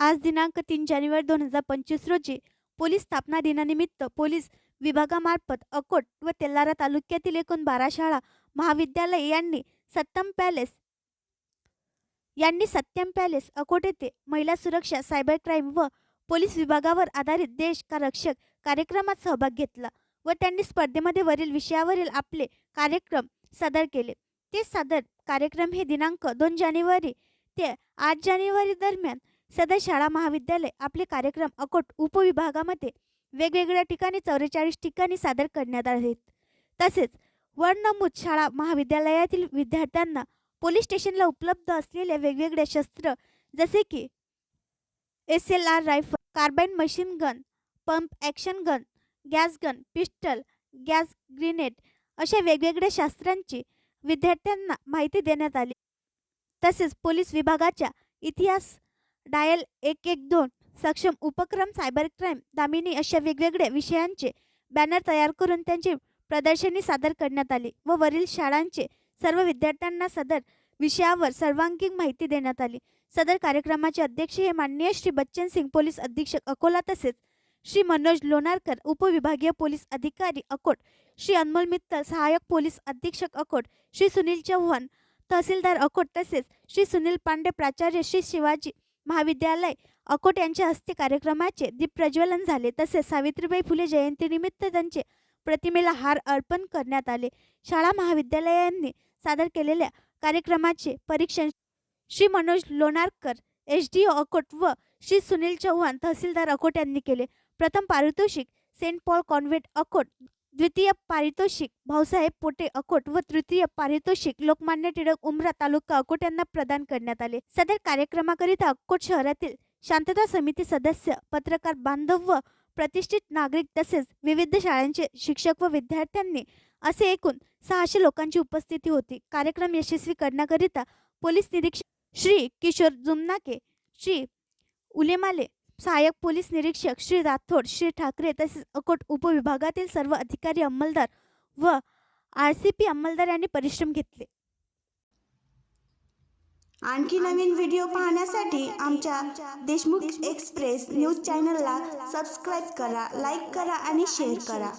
आज दिनांक तीन जानेवारी दोन हजार पंचवीस रोजी पोलीस स्थापना दिनानिमित्त पोलीस विभागामार्फत अकोट व तेल्लारा तालुक्यातील एकूण बारा शाळा महाविद्यालय यांनी सत्तम पॅलेस यांनी सत्यम पॅलेस अकोट येथे महिला सुरक्षा सायबर क्राईम व पोलीस विभागावर आधारित देश का रक्षक कार्यक्रमात सहभाग घेतला व त्यांनी स्पर्धेमध्ये वरील विषयावरील आपले कार्यक्रम सादर केले. ते सादर कार्यक्रम हे दिनांक दोन जानेवारी ते आठ जानेवारी दरम्यान सदर शाळा महाविद्यालय आपले कार्यक्रम अकोट उपविभागामध्ये वेगवेगळ्या ठिकाणी चौवेचाळीस ठिकाणी सादर करण्यात आहेत. तसेच वर्णमूत शाळा महाविद्यालयातील विद्यार्थ्यांना पोलीस स्टेशनला उपलब्ध असलेले वेगवेगळे शस्त्र जसे की S L R rifle carbine machine gun pump action gun gas gun pistol gas grenade अशा वेगवेगळ्या शास्त्रांची विद्यार्थ्यांना माहिती देण्यात आली. तसेच पोलीस विभागाच्या इतिहास डायल एक एक दोन सक्षम उपक्रम सायबर क्राईम दामिनी अशा वेगवेगळ्या विषयांचे बॅनर तयार करून त्यांची प्रदर्शनी सादर करण्यात आली व वरील शाळांचे सर्व विद्यार्थ्यांना सदर विषयावर सर्वांगीण माहिती देण्यात आली. सदर कार्यक्रमाचे अध्यक्ष हे माननीय श्री बच्चन सिंग पोलीस अधीक्षक अकोला तसेच श्री मनोज लोणारकर उपविभागीय पोलीस अधिकारी अकोट श्री अनमोल मित्तल सहाय्यक पोलीस अधीक्षक अकोट श्री सुनील चव्हाण तहसीलदार अकोट तसेच श्री सुनील पांडे प्राचार्य श्री शिवाजी महाविद्यालय अकोट यांच्या हस्ते कार्यक्रमाचे दीपप्रज्वलन झाले. तसेच सावित्रीबाई फुले जयंतीनिमित्त त्यांचे प्रतिमेला हार अर्पण करण्यात आले. शाळा महाविद्यालयांनी सादर केलेल्या कार्यक्रमाचे परीक्षण Shri Manoj Lonarkar H D O Akot व श्री सुनील चव्हाण तहसीलदार अकोट यांनी केले. प्रथम पारितोषिक सेंट पॉल कॉन्व्हेंट अकोट द्वितीय पारितोषिक भाऊसाहेब पोटे अकोट व तृतीय पारितोषिक लोकमान्य टिळक उमरा तालुका अकोट यांना प्रदान करण्यात आले. सदर कार्यक्रमाकरिता अकोट शहरातील शांतता समिती सदस्य पत्रकार बांधव व प्रतिष्ठित नागरिक तसेच विविध शाळांचे शिक्षक व विद्यार्थ्यांनी असे एकूण सहाशे लोकांची उपस्थिती होती. कार्यक्रम यशस्वी करण्याकरिता पोलीस निरीक्षक श्री किशोर जुमनाके श्री उलेमाले सहाय्यक पोलीस निरीक्षक श्री राठोड श्री ठाकरे तसेच अकोट उपविभागातील सर्व अधिकारी अंमलदार व आर सी पी अंमलदार यांनी परिश्रम घेतले. आणखी नवीन व्हिडिओ पाहण्यासाठी आमच्या देशमुख एक्सप्रेस न्यूज चॅनलला सबस्क्राईब करा लाईक करा आणि शेअर करा.